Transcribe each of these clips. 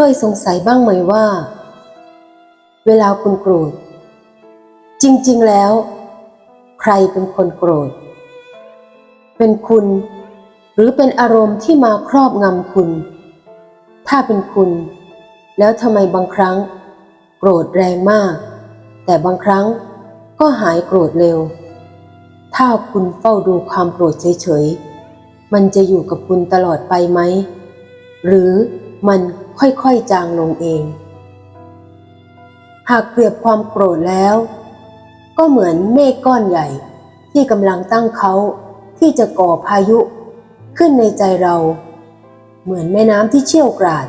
เคยสงสัยบ้างไหมว่า เวลาคุณโกรธ จริง ๆ แล้ว ใครเป็นคนโกรธ เป็นคุณ หรือเป็นอารมณ์ที่มาครอบงำคุณ ถ้าเป็นคุณ แล้วทำไมบางครั้ง โกรธแรงมาก แต่บางครั้งก็หายโกรธเร็ว ถ้าคุณเฝ้าดูความโกรธเฉยๆ มันจะอยู่กับคุณตลอดไปไหม หรือมัน ค่อยๆจางลงเอง หากเปรียบความโกรธแล้ว ก็เหมือนเมฆก้อนใหญ่ที่กำลังตั้งเขาที่จะก่อพายุขึ้นในใจเรา เหมือนแม่น้ำที่เชี่ยวกราด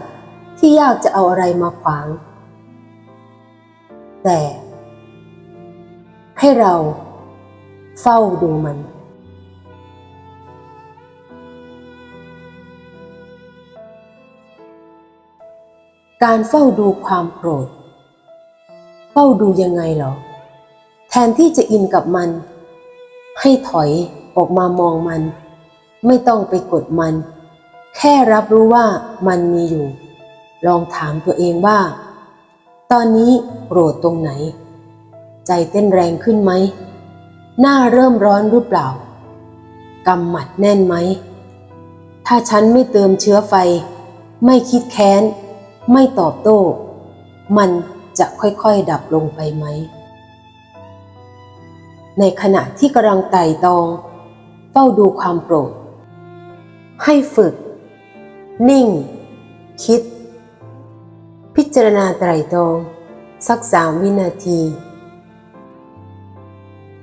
ที่ยากจะเอาอะไรมาขวาง แต่ ให้เราเฝ้าดูมัน การเฝ้าดูความโกรธ เฝ้าดูยังไงเหรอ แทนที่จะอินกับมัน ให้ถอยออกมามองมัน ไม่ต้องไปกดมัน แค่รับรู้ว่ามันมีอยู่ ลองถามตัวเองว่า ตอนนี้โกรธตรงไหน ใจเต้นแรงขึ้นไหม หน้าเริ่มร้อนหรือเปล่ากำหมัดแน่นไหม ถ้าฉันไม่เติมเชื้อไฟ ไม่คิดแค้น ไม่ตอบโต้ มันจะค่อยๆดับลงไปไหม ในขณะที่กำลังไต่ตอง เฝ้าดูความโกรธ ให้ฝึก นิ่ง คิด พิจารณาไตรตรองสักสามวินาที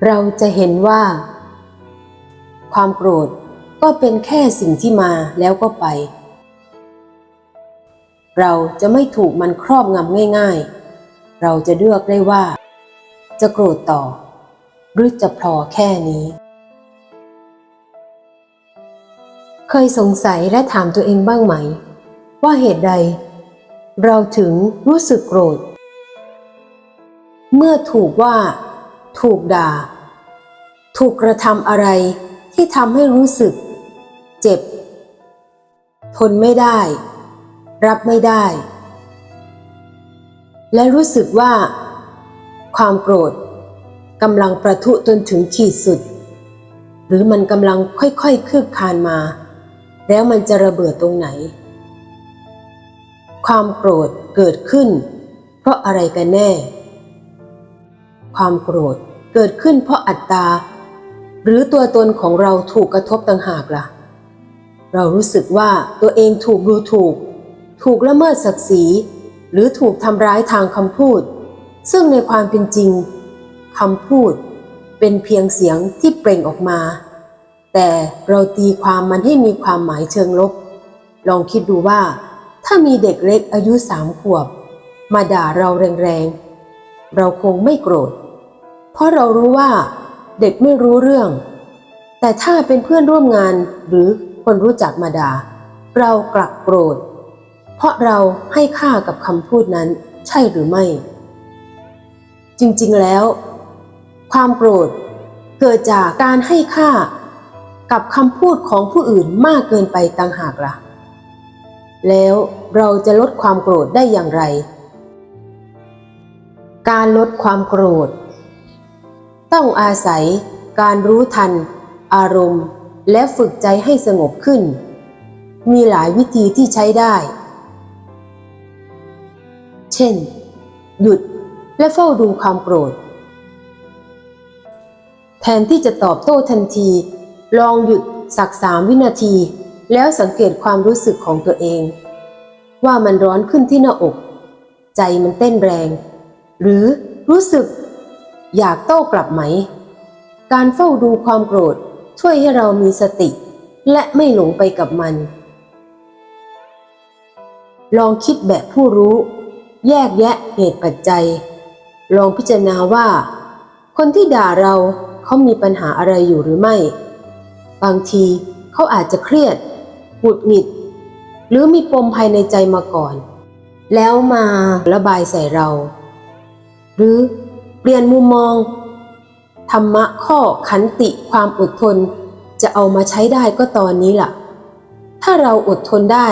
เราจะเห็นว่า ความโกรธก็เป็นแค่สิ่งที่มาแล้วก็ไป เราจะไม่ถูกมันครอบงำง่ายๆ เราจะเลือกได้ว่า จะโกรธต่อ หรือจะพอแค่นี้ เคยสงสัยและถามตัวเองบ้างไหม ว่าเหตุใด เราถึงรู้สึกโกรธ เมื่อถูกว่า ถูกด่า ถูกกระทำอะไรที่ทำให้รู้สึก เจ็บ ทนไม่ได้ รับไม่ได้ และรู้สึกว่า ความโกรธกำลังประทุจนถึงขีดสุด หรือมันกำลังค่อยๆคืบคลานมา แล้วมันจะระเบิดตรงไหน ความโกรธเกิดขึ้น เพราะอะไรกันแน่ ความโกรธเกิดขึ้นเพราะอัตตา หรือตัวตนของเราถูกกระทบต่างหากล่ะ เรารู้สึกว่าตัวเองถูกดูถูก ถูกละเมิดศักดิ์ศรี หรือถูกทำร้ายทางคำพูด ซึ่งในความเป็นจริงคำพูดเป็นเพียงเสียงที่เปล่งออกมา แต่เราตีความมันให้มีความหมายเชิงลบ ลองคิดดูว่า ถ้ามีเด็กเล็กอายุสามขวบ มาด่าเราแรงๆ เราคงไม่โกรธ เพราะเรารู้ว่าเด็กไม่รู้เรื่อง แต่ถ้าเป็นเพื่อนร่วมงานหรือคนรู้จักมาด่า เรากลับโกรธ เพราะเราให้ค่ากับคำพูดนั้นใช่หรือไม่ จริงๆแล้ว ความโกรธเกิดจากการให้ค่ากับคำพูดของผู้อื่นมากเกินไปต่างหากล่ะ แล้วเราจะลดความโกรธได้อย่างไร การลดความโกรธ ต้องอาศัยการรู้ทัน อารมณ์ และฝึกใจให้สงบขึ้น มีหลายวิธีที่ใช้ได้ เช่น หยุดและเฝ้าดูความโกรธ แทนที่จะตอบโต้ทันที ลองหยุดสักสามวินาที แล้วสังเกตความรู้สึกของตัวเอง ว่ามันร้อนขึ้นที่หน้าอก ใจมันเต้นแรง หรือรู้สึก อยากโต้กลับไหม การเฝ้าดูความโกรธช่วยให้เรามีสติ และไม่หลงไปกับมัน ลองคิดแบบผู้รู้ แยกแยะเหตุปัจจัย ลองพิจารณาว่า คนที่ด่าเราเขามีปัญหาอะไรอยู่หรือไม่ บางทีเขาอาจจะเครียดหงุดหงิด หรือมีปมภายในใจมาก่อน แล้วมาระบายใส่เรา หรือเปลี่ยนมุมมอง ธรรมะข้อขันติความอดทน จะเอามาใช้ได้ก็ตอนนี้ล่ะ ถ้าเราอดทนได้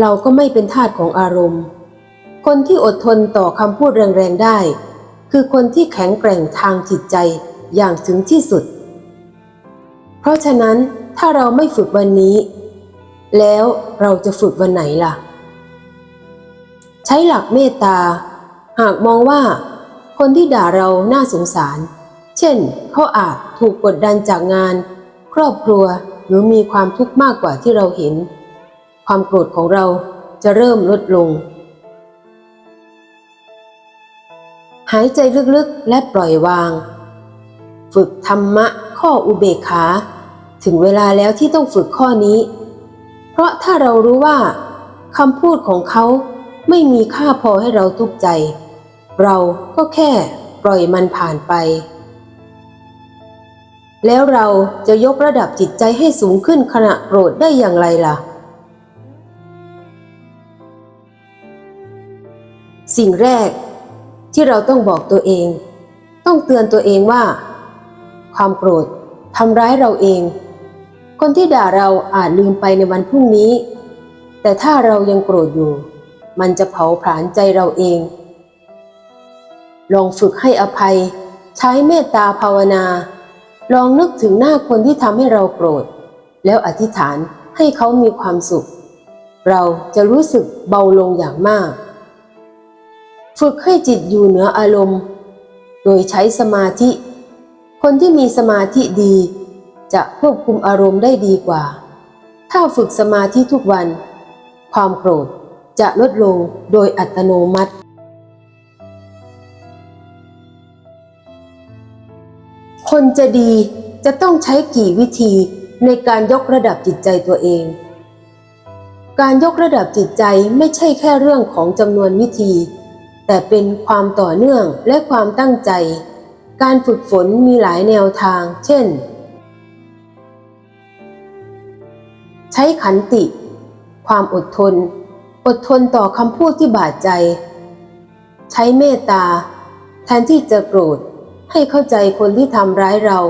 เราก็ไม่เป็นทาสของอารมณ์ คนที่อดทนต่อคำพูดแรงๆได้ คือคนที่แข็งแกร่งทางจิตใจอย่างถึงที่สุด เพราะฉะนั้นถ้าเราไม่ฝึกวันนี้ แล้วเราจะฝึกวันไหนล่ะ ใช้หลักเมตตา หากมองว่า คนที่ด่าเราน่าสงสาร เช่น เขาอาจถูกกดดันจากงาน ครอบครัวหรือมีความทุกข์มากกว่าที่เราเห็น ความโกรธของเราจะเริ่มลดลง หายใจลึกๆและปล่อยวาง ฝึกธรรมะข้ออุเบกขา ถึงเวลาแล้วที่ต้องฝึกข้อนี้ เพราะถ้าเรารู้ว่าคำพูดของเขาไม่มีค่าพอให้เราทุกข์ใจ เราก็แค่ปล่อยมันผ่านไป แล้วเราจะยกระดับจิตใจให้สูงขึ้นขณะโกรธได้อย่างไรล่ะ สิ่งแรก ที่เราต้องบอกตัวเอง ต้องเตือนตัวเองว่า ความโกรธทำร้ายเราเอง คนที่ด่าเราอาจลืมไปในวันพรุ่งนี้ แต่ถ้าเรายังโกรธอยู่ มันจะเผาผลาญใจเราเอง ลองฝึกให้อภัย ใช้เมตตาภาวนา ลองนึกถึงหน้าคนที่ทำให้เราโกรธ แล้วอธิษฐานให้เขามีความสุข เราจะรู้สึกเบาลงอย่างมาก ฝึกให้จิตอยู่เหนืออารมณ์ โดยใช้สมาธิ คนที่มีสมาธิดี จะควบคุมอารมณ์ได้ดีกว่า ถ้าฝึกสมาธิทุกวัน ความโกรธจะลดลงโดยอัตโนมัติ คนจะดีจะต้องใช้กี่วิธีในการยกระดับจิตใจตัวเอง การยกระดับจิตใจไม่ใช่แค่เรื่องของจำนวนวิธี แต่เป็นความต่อเนื่องและความตั้งใจ การฝึกฝนมีหลายแนวทาง เช่น ใช้ขันติ ความอดทน อดทนต่อคำพูดที่บาดใจ ใช้เมตตา แทนที่จะโกรธ ให้เข้าใจคนที่ทำร้ายเรา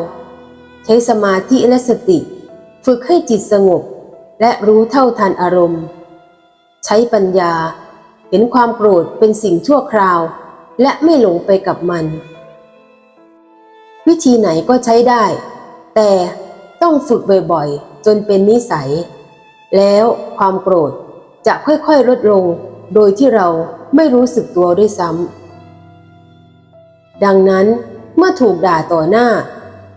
ใช้สมาธิและสติ ฝึกให้จิตสงบ และรู้เท่าทันอารมณ์ ใช้ปัญญา เห็นความโกรธเป็นสิ่งชั่วคราว และไม่หลงไปกับมัน วิธีไหนก็ใช้ได้ แต่ต้องฝึกบ่อยๆ จนเป็นนิสัย แล้วความโกรธจะค่อยๆลดลงโดยที่เราไม่รู้สึกตัวด้วยซ้ำดังนั้นเมื่อถูกด่าต่อหน้า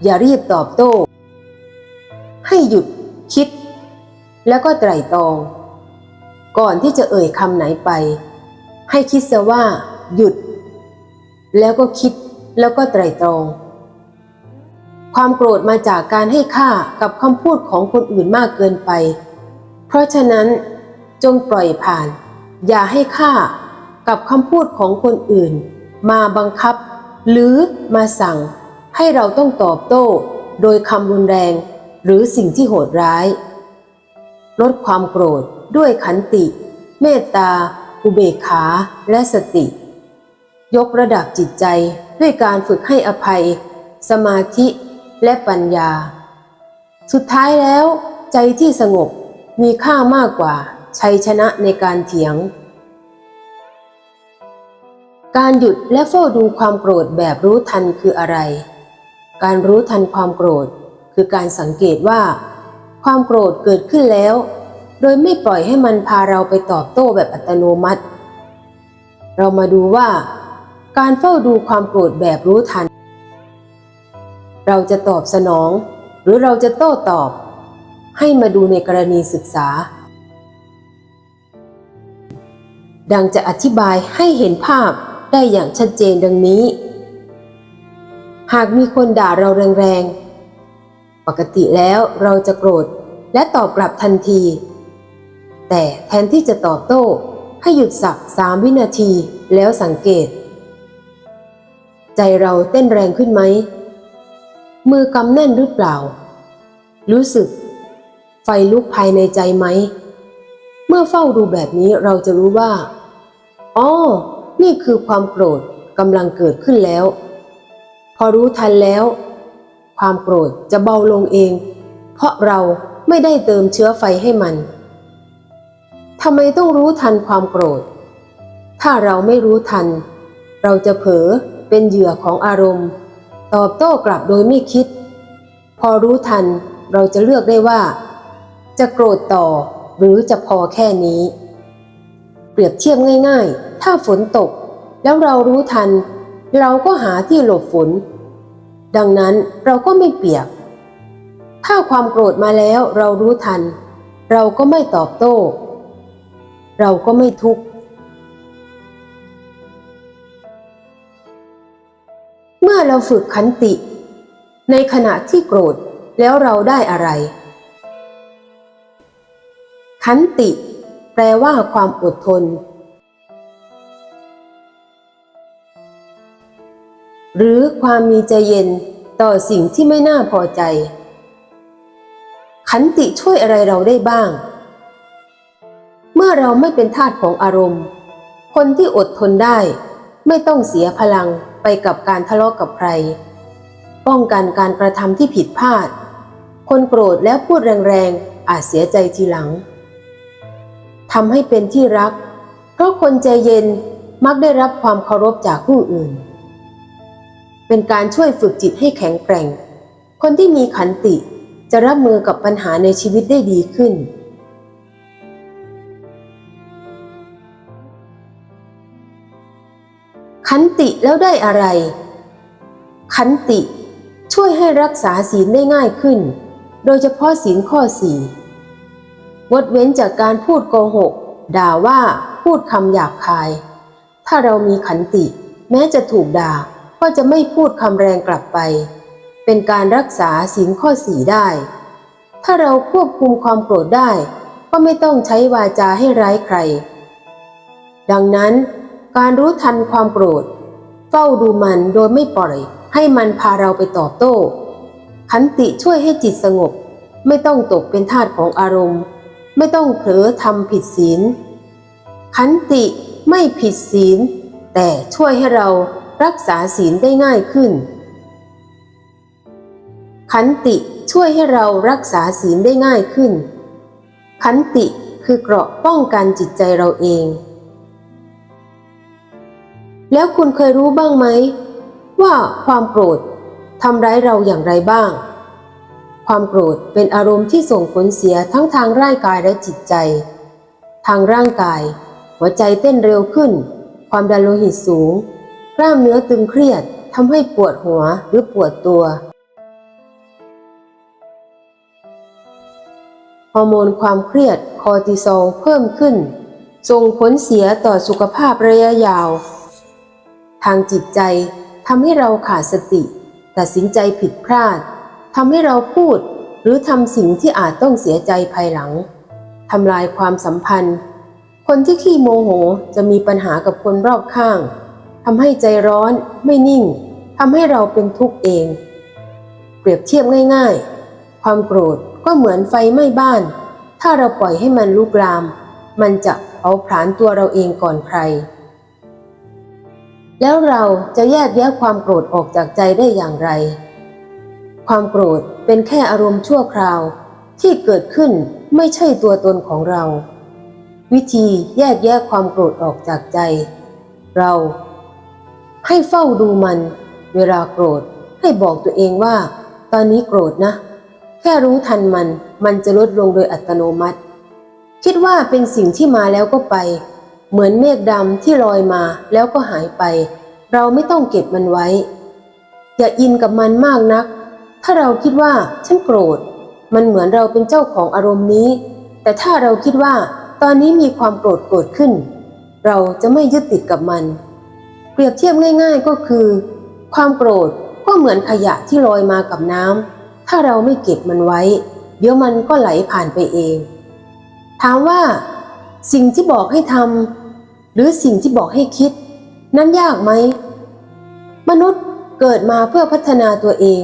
อย่ารีบตอบโต้ ให้หยุดคิด แล้วก็ไตร่ตรอง ก่อนที่จะเอ่ยคำไหนไป ให้คิดซะว่าหยุด แล้วก็คิดแล้วก็ไตรตรอง ความโกรธมาจากการให้ค่ากับคำพูดของคนอื่นมากเกินไป เพราะฉะนั้นจงปล่อยผ่าน อย่าให้ค่ากับคำพูดของคนอื่น มาบังคับ หรือมาสั่ง ให้เราต้องตอบโต้ โดยคำรุนแรง หรือสิ่งที่โหดร้าย ลดความโกรธ ด้วยขันติ เมตตา อุเบกขาและสติ ยกระดับจิตใจด้วยการฝึกให้อภัย สมาธิและปัญญา สุดท้ายแล้ว ใจที่สงบมีค่ามากกว่าชัยชนะในการเถียง การหยุดและเฝ้าดูความโกรธแบบรู้ทันคืออะไร การรู้ทันความโกรธ คือการสังเกตว่า ความโกรธเกิดขึ้นแล้ว โดยไม่ปล่อยให้มันพาเราไปตอบโต้แบบอัตโนมัติ เรามาดูว่า การเฝ้าดูความโกรธแบบรู้ทัน เราจะตอบสนอง หรือเราจะโต้ตอบ ให้มาดูในกรณีศึกษา ดังจะอธิบายให้เห็นภาพได้อย่างชัดเจนดังนี้ หากมีคนด่าเราแรงๆ ปกติแล้วเราจะโกรธและตอบกลับทันที แต่แทนที่จะตอบโต้ ให้หยุดสักสามวินาทีแล้วสังเกต ใจเราเต้นแรงขึ้นไหม มือกำแน่นหรือเปล่า รู้สึก ไฟลุกภายในใจไหม เมื่อเฝ้าดูแบบนี้เราจะรู้ว่าอ๋อนี่คือความโกรธกำลังเกิดขึ้นแล้ว พอรู้ทันแล้ว ความโกรธจะเบาลงเอง เพราะเราไม่ได้เติมเชื้อไฟให้มัน ทำไมต้องรู้ทันความโกรธ ถ้าเราไม่รู้ทัน เราจะเผลอเป็นเหยื่อของอารมณ์ ตอบโต้กลับโดยไม่คิด พอรู้ทันเราจะเลือกได้ว่า จะโกรธต่อหรือจะพอแค่นี้ เปรียบเทียบง่าย ๆ ถ้าฝนตก แล้วเรารู้ทัน เราก็หาที่หลบฝน ดังนั้นเราก็ไม่เปียก ถ้าความโกรธมาแล้วเรารู้ทัน เราก็ไม่ตอบโต้ เราก็ไม่ทุกข์ เมื่อเราฝึกขันติ ในขณะที่โกรธแล้วเราได้อะไร ขันติ แปลว่าความอดทน หรือความมีใจเย็นต่อสิ่งที่ไม่น่าพอใจ ขันติช่วยอะไรเราได้บ้าง มื่อเราไม่เป็นทาสของอารมณ์ คนที่อดทนได้ ไม่ต้องเสียพลังไปกับการทะเลาะกับใคร ป้องกันการกระทำที่ผิดพลาด คนโกรธแล้วพูดแรงๆ อาจเสียใจทีหลังทำให้เป็นที่รัก เพราะคนใจเย็นมักได้รับความเคารพจากผู้อื่น เป็นการช่วยฝึกจิตให้แข็งแกร่ง คนที่มีขันติจะรับมือกับปัญหาในชีวิตได้ดีขึ้น ขันติแล้วได้อะไร ขันติช่วยให้รักษาศีลได้ง่ายขึ้น โดยเฉพาะศีลข้อสี่งดเว้นจากการพูดโกหก ด่าว่าพูดคำหยาบคาย ถ้าเรามีขันติ แม้จะถูกด่าก็จะไม่พูดคำแรงกลับไป เป็นการรักษาศีลข้อสี่ได้ ถ้าเราควบคุมความโกรธได้ ก็ไม่ต้องใช้วาจาให้ร้ายใคร ดังนั้น การรู้ทันความโกรธ เฝ้าดูมันโดยไม่ปล่อย ให้มันพาเราไปตอบโต้ ขันติช่วยให้จิตสงบ ไม่ต้องตกเป็นทาสของอารมณ์ ไม่ต้องเผลอทำผิดศีล ขันติไม่ผิดศีล แต่ช่วยให้เรารักษาศีลได้ง่ายขึ้น ขันติช่วยให้เรารักษาศีลได้ง่ายขึ้น ขันติคือเกราะป้องกันจิตใจเราเอง แล้วคุณเคยรู้บ้างไหม ว่าความโกรธทำร้ายเราอย่างไรบ้าง ความโกรธเป็นอารมณ์ที่ส่งผลเสียทั้งทางร่างกายและจิตใจ ทางร่างกาย หัวใจเต้นเร็วขึ้น ความดันโลหิตสูง กล้ามเนื้อตึงเครียดทำให้ปวดหัวหรือปวดตัวฮอร์โมนความเครียดคอร์ติซอลเพิ่มขึ้นส่งผลเสียต่อสุขภาพระยะยาว ทางจิตใจทำให้เราขาดสติ ตัดสินใจผิดพลาดทำให้เราพูดหรือทำสิ่งที่อาจต้องเสียใจภายหลังทำลายความสัมพันธ์ คนที่ขี้โมโหจะมีปัญหากับคนรอบข้างทำให้ใจร้อนไม่นิ่งทำให้เราเป็นทุกข์เอง เปรียบเทียบง่ายๆ ความโกรธก็เหมือนไฟไหม้บ้าน ถ้าเราปล่อยให้มันลุกลาม มันจะเอาผลาญตัวเราเองก่อนใคร แล้วเราจะแยกแยะความโกรธออกจากใจได้อย่างไร ความโกรธเป็นแค่อารมณ์ชั่วคราว ที่เกิดขึ้นไม่ใช่ตัวตนของเรา วิธีแยกแยะความโกรธออกจากใจ เรา ให้เฝ้าดูมัน เวลาโกรธให้บอกตัวเองว่า ตอนนี้โกรธนะ แค่รู้ทันมันมันจะลดลงโดยอัตโนมัติ คิดว่าเป็นสิ่งที่มาแล้วก็ไป เหมือนเมฆดำที่ลอยมาแล้วก็หายไป เราไม่ต้องเก็บมันไว้ อย่าอินกับมันมากนัก ถ้าเราคิดว่าฉันโกรธ มันเหมือนเราเป็นเจ้าของอารมณ์นี้ แต่ถ้าเราคิดว่าตอนนี้มีความโกรธเกิดขึ้น เราจะไม่ยึดติดกับมัน เปรียบเทียบง่าย ๆก็คือ ความโกรธก็เหมือนขยะที่ลอยมากับน้ำถ้าเราไม่เก็บมันไว้ เดี๋ยวมันก็ไหลผ่านไปเอง ถามว่า สิ่งที่บอกให้ทำ หรือสิ่งที่บอกให้คิด นั้นยากไหม มนุษย์เกิดมาเพื่อพัฒนาตัวเอง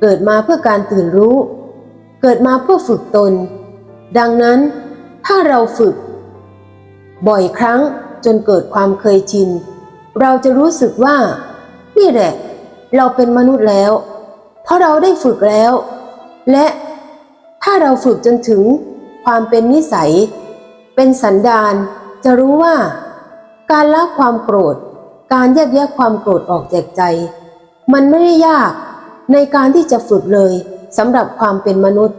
เกิดมาเพื่อการตื่นรู้ เกิดมาเพื่อฝึกตน ดังนั้น ถ้าเราฝึก บ่อยครั้งจนเกิดความเคยชิน เราจะรู้สึกว่า นี่แหละ เราเป็นมนุษย์แล้วเพราะเราได้ฝึกแล้ว และถ้าเราฝึกจนถึงความเป็นนิสัย เป็นสันดาน จะรู้ว่า การละความโกรธ การแยกแยะความโกรธออกจากใจ มันไม่ได้ยากในการที่จะฝึกเลยสำหรับความเป็นมนุษย์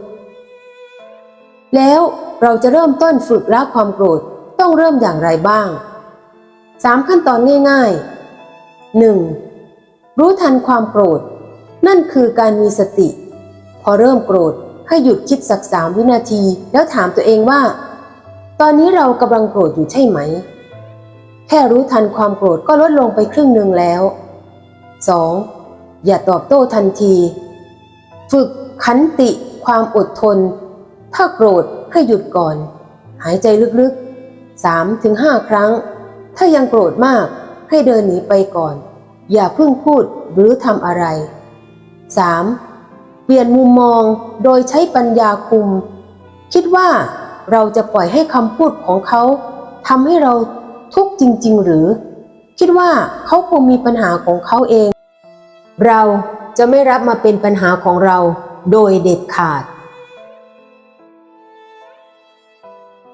แล้วเราจะเริ่มต้นฝึกละความโกรธต้องเริ่มอย่างไรบ้างสามขั้นตอนง่ายๆหนึ่งรู้ทันความโกรธ นั่นคือการมีสติ พอเริ่มโกรธให้หยุดคิดสักสามวินาที แล้วถามตัวเองว่า ตอนนี้เรากำลังโกรธอยู่ใช่ไหม แค่รู้ทันความโกรธก็ลดลงไปครึ่งหนึ่งแล้ว 2. อย่าตอบโต้ทันที ฝึกขันติความอดทน ถ้าโกรธให้หยุดก่อน หายใจลึกๆ 3-5ถึงครั้ง ถ้ายังโกรธมากให้เดินหนีไปก่อน อย่าเพิ่งพูดหรือทำอะไร 3. เปลี่ยนมุมมองโดยใช้ปัญญาคุม คิดว่า เราจะปล่อยให้คำพูดของเขาทำให้เราทุกข์จริง ๆ หรือ คิดว่าเขาคงมีปัญหาของเขาเอง เราจะไม่รับมาเป็นปัญหาของเราโดยเด็ดขาด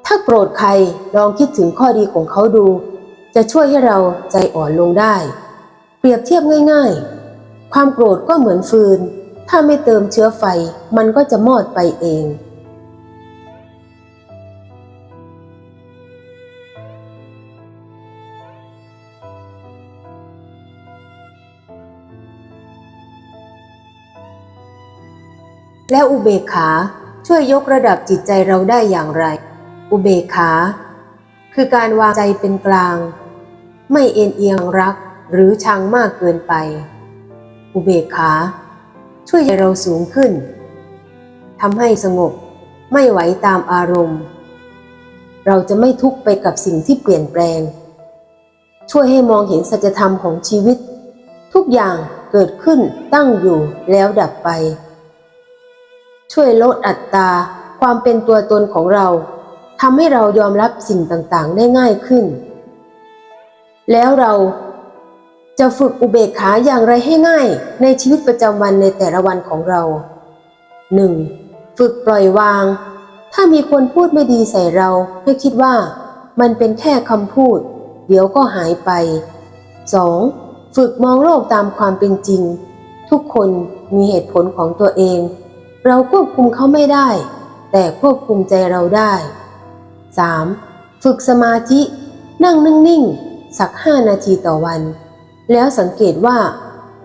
ถ้าโกรธใครลองคิดถึงข้อดีของเขาดู จะช่วยให้เราใจอ่อนลงได้ เปรียบเทียบง่าย ๆ ความโกรธก็เหมือนฟืน ถ้าไม่เติมเชื้อไฟมันก็จะมอดไปเอง แล้วอุเบกขาช่วยยกระดับจิตใจเราได้อย่างไร อุเบกขา คือการวางใจเป็นกลาง ไม่เอ็นเอียงรักหรือชังมากเกินไป อุเบกขา ช่วยให้เราสูงขึ้นทำให้สงบไม่ไหวตามอารมณ์ เราจะไม่ทุกข์ไปกับสิ่งที่เปลี่ยนแปลง ช่วยให้มองเห็นสัจธรรมของชีวิต ทุกอย่างเกิดขึ้นตั้งอยู่แล้วดับไป ช่วยลดอัตราความเป็นตัวตนของเราทำให้เรายอมรับสิ่งต่างๆ ได้ง่ายขึ้น แล้วเราจะฝึกอุเบกขาอย่างไรให้ง่ายในชีวิตประจำวันในแต่ละวันของเรา 1. ฝึกปล่อยวาง ถ้ามีคนพูดไม่ดีใส่เราให้คิดว่า มันเป็นแค่คำพูด เดี๋ยวก็หายไป 2. ฝึกมองโลกตามความเป็นจริง ทุกคนมีเหตุผลของตัวเอง เราควบคุมเขาไม่ได้ แต่ควบคุมใจเราได้ 3. ฝึกสมาธิ นั่งนิ่งๆ สักห้านาทีต่อวัน แล้วสังเกตว่า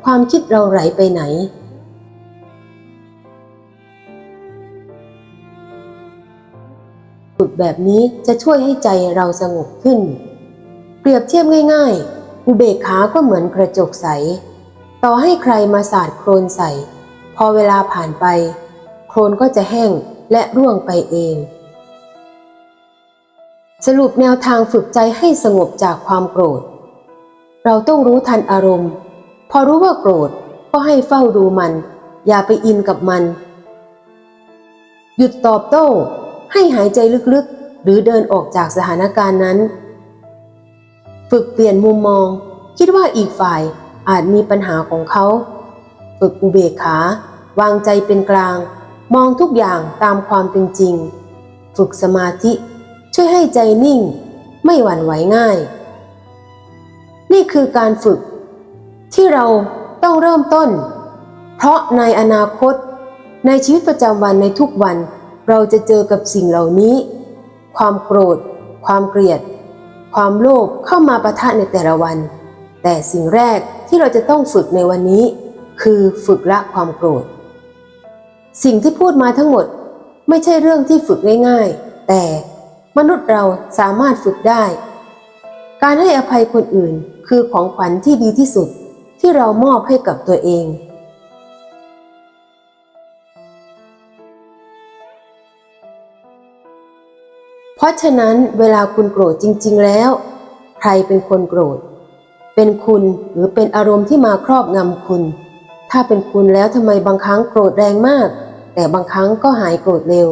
ความคิดเราไหลไปไหน ฝึกแบบนี้จะช่วยให้ใจเราสงบขึ้น เปรียบเทียบง่ายๆ อุเบกขาก็เหมือนกระจกใส ต่อให้ใครมาสาดโครนใส่พอเวลาผ่านไป โครนก็จะแห้งและร่วงไปเอง สรุปแนวทางฝึกใจให้สงบจากความโกรธ เราต้องรู้ทันอารมณ์ พอรู้ว่าโกรธก็ให้เฝ้าดูมัน อย่าไปอินกับมัน หยุดตอบโต้ ให้หายใจลึกๆ หรือเดินออกจากสถานการณ์นั้น ฝึกเปลี่ยนมุมมอง คิดว่าอีกฝ่ายอาจมีปัญหาของเขา ฝึกอุเบกขา วางใจเป็นกลาง มองทุกอย่างตามความเป็นจริง ฝึกสมาธิ ช่วยให้ใจนิ่ง ไม่หวั่นไหวง่าย นี่คือการฝึก ที่เราต้องเริ่มต้น เพราะในอนาคต ในชีวิตประจำวันในทุกวัน เราจะเจอกับสิ่งเหล่านี้ ความโกรธ ความเกลียด ความโลภเข้ามาประทะในแต่ละวัน แต่สิ่งแรกที่เราจะต้องฝึกในวันนี้ คือฝึกละความโกรธ สิ่งที่พูดมาทั้งหมดไม่ใช่เรื่องที่ฝึกง่ายๆ แต่มนุษย์เราสามารถฝึกได้ การให้อภัยคนอื่นคือของขวัญที่ดีที่สุดที่เรามอบให้กับตัวเอง เพราะฉะนั้นเวลาคุณโกรธจริง ๆ แล้ว ใครเป็นคนโกรธ เป็นคุณหรือเป็นอารมณ์ที่มาครอบงำคุณ ถ้าเป็นคุณแล้วทำไมบางครั้งโกรธแรงมาก แต่บางครั้งก็หายโกรธเร็ว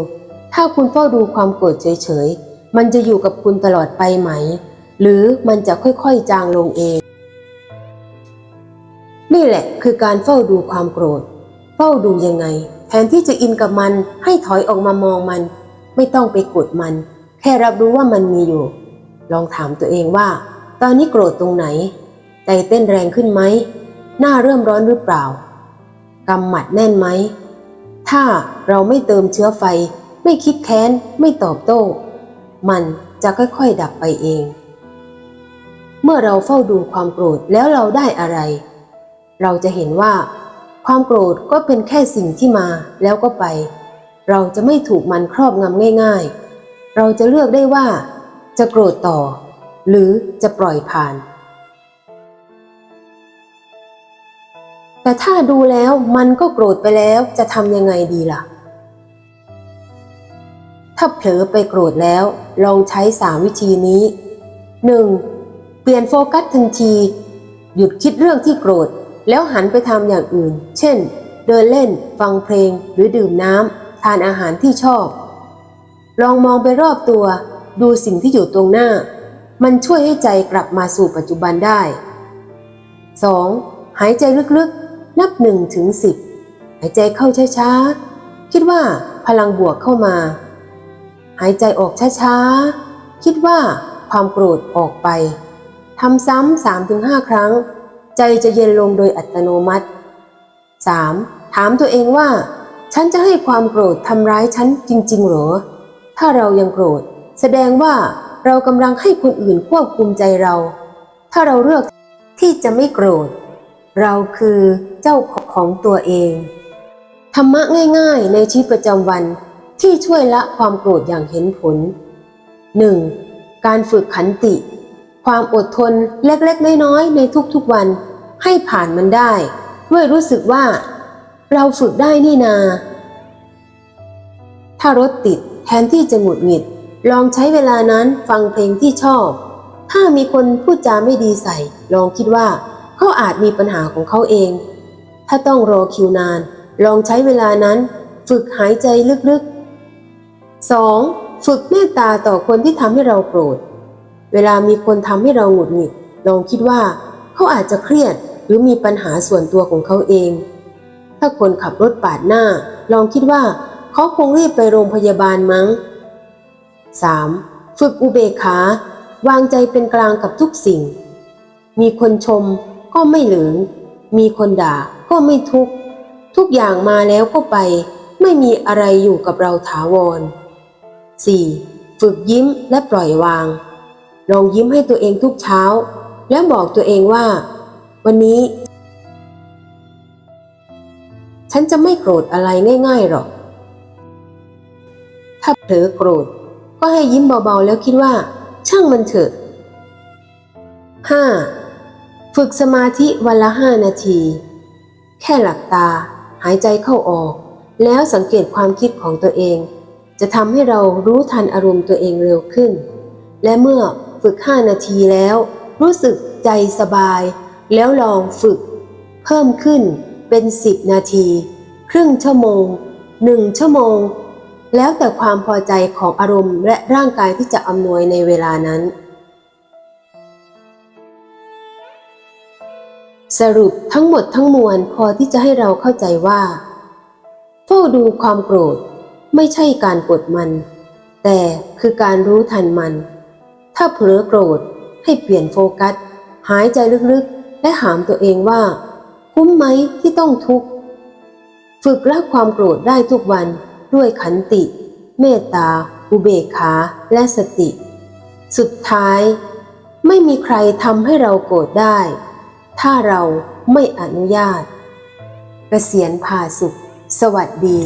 ถ้าคุณเฝ้าดูความโกรธเฉยๆ มันจะอยู่กับคุณตลอดไปไหม หรือมันจะค่อยๆจางลงเอง นี่แหละคือการเฝ้าดูความโกรธ เฝ้าดูยังไง แทนที่จะอินกับมันให้ถอยออกมามองมัน ไม่ต้องไปกดมัน แค่รับรู้ว่ามันมีอยู่ ลองถามตัวเองว่า ตอนนี้โกรธตรงไหนใจเต้นแรงขึ้นไหมหน้าเริ่มร้อนหรือเปล่า กำหมัดแน่นไหม ถ้าเราไม่เติมเชื้อไฟ ไม่คิดแค้น ไม่ตอบโต้ มันจะค่อยๆดับไปเอง เมื่อเราเฝ้าดูความโกรธแล้วเราได้อะไร เราจะเห็นว่า ความโกรธก็เป็นแค่สิ่งที่มาแล้วก็ไป เราจะไม่ถูกมันครอบงำง่ายๆ เราจะเลือกได้ว่า จะโกรธต่อ หรือจะปล่อยผ่าน แต่ถ้าดูแล้วมันก็โกรธไปแล้วจะทำยังไงดีล่ะ ถ้าเผลอไปโกรธแล้วลองใช้สามวิธีนี้ 1. เปลี่ยนโฟกัสทันที หยุดคิดเรื่องที่โกรธ แล้วหันไปทำอย่างอื่น เช่น เดินเล่น ฟังเพลง หรือดื่มน้ำทานอาหารที่ชอบ ลองมองไปรอบตัว ดูสิ่งที่อยู่ตรงหน้า มันช่วยให้ใจกลับมาสู่ปัจจุบันได้ 2. หายใจลึกๆ นับหนึ่งถึงสิบหายใจเข้าช้าๆ คิดว่าพลังบวกเข้ามา หายใจออกช้าๆ คิดว่าความโกรธออกไปทำซ้ำสามถึงห้าครั้ง ใจจะเย็นลงโดยอัตโนมัติ 3. ถามตัวเองว่า ฉันจะให้ความโกรธทำร้ายฉันจริง ๆ หรอ ถ้าเรายังโกรธ แสดงว่าเรากำลังให้คนอื่นควบคุมใจเรา ถ้าเราเลือกที่จะไม่โกรธ เราคือเจ้าของตัวเอง ธรรมะง่ายๆ ในชีวิตประจำวันที่ช่วยละความโกรธอย่างเห็นผล 1. การฝึกขันติ ความอดทนเล็กๆ น้อยๆ ในทุกๆวันให้ผ่านมันได้ ด้วยรู้สึกว่า เราฝึกได้นี่นา ถ้ารถติดแทนที่จะหงุดหงิด ลองใช้เวลานั้นฟังเพลงที่ชอบ ถ้ามีคนพูดจาไม่ดีใส่ ลองคิดว่า เขาอาจมีปัญหาของเขาเอง ถ้าต้องรอคิวนาน ลองใช้เวลานั้น ฝึกหายใจลึกๆ 2. ฝึกเมตตาต่อคนที่ทำให้เราโกรธ เวลามีคนทำให้เราหงุดหงิด ลองคิดว่า เขาอาจจะเครียดหรือมีปัญหาส่วนตัวของเขาเอง ถ้าคนขับรถปาดหน้า ลองคิดว่า เขาคงรีบไปโรงพยาบาลมั้ง 3. ฝึกอุเบกขาวางใจเป็นกลางกับทุกสิ่ง มีคนชม ก็ไม่เหลืองมีคนด่าก็ไม่ทุกข์ทุกอย่างมาแล้วก็ไป ไม่มีอะไรอยู่กับเราถาวร 4. ฝึกยิ้มและปล่อยวาง ลองยิ้มให้ตัวเองทุกเช้า แล้วบอกตัวเองว่า วันนี้ ฉันจะไม่โกรธอะไรง่ายๆหรอก ถ้าเผลอโกรธ ก็ให้ยิ้มเบาๆแล้วคิดว่า ช่างมันเถอะ 5. ฝึกสมาธิวันละห้านาที แค่หลับตาหายใจเข้าออก แล้วสังเกตความคิดของตัวเอง จะทำให้เรารู้ทันอารมณ์ตัวเองเร็วขึ้น และเมื่อฝึก5นาทีแล้ว รู้สึกใจสบาย แล้วลองฝึก เพิ่มขึ้นเป็น10นาที ครึ่งชั่วโมง1ชั่วโมง แล้วแต่ความพอใจของอารมณ์และร่างกายที่จะอำนวยในเวลานั้น สรุปทั้งหมดทั้งมวลพอที่จะให้เราเข้าใจว่า เฝ้าดูความโกรธไม่ใช่การกดมัน แต่คือการรู้ทันมัน ถ้าเผลอโกรธให้เปลี่ยนโฟกัส หายใจลึกๆ และถามตัวเองว่า คุ้มไหมที่ต้องทุกข์ ฝึกละความโกรธได้ทุกวันด้วยขันติ เมตตา อุเบกขาและสติ สุดท้าย ไม่มีใครทำให้เราโกรธได้ ถ้าเราไม่อนุญาตเกษียณผ่าสุข สวัสดี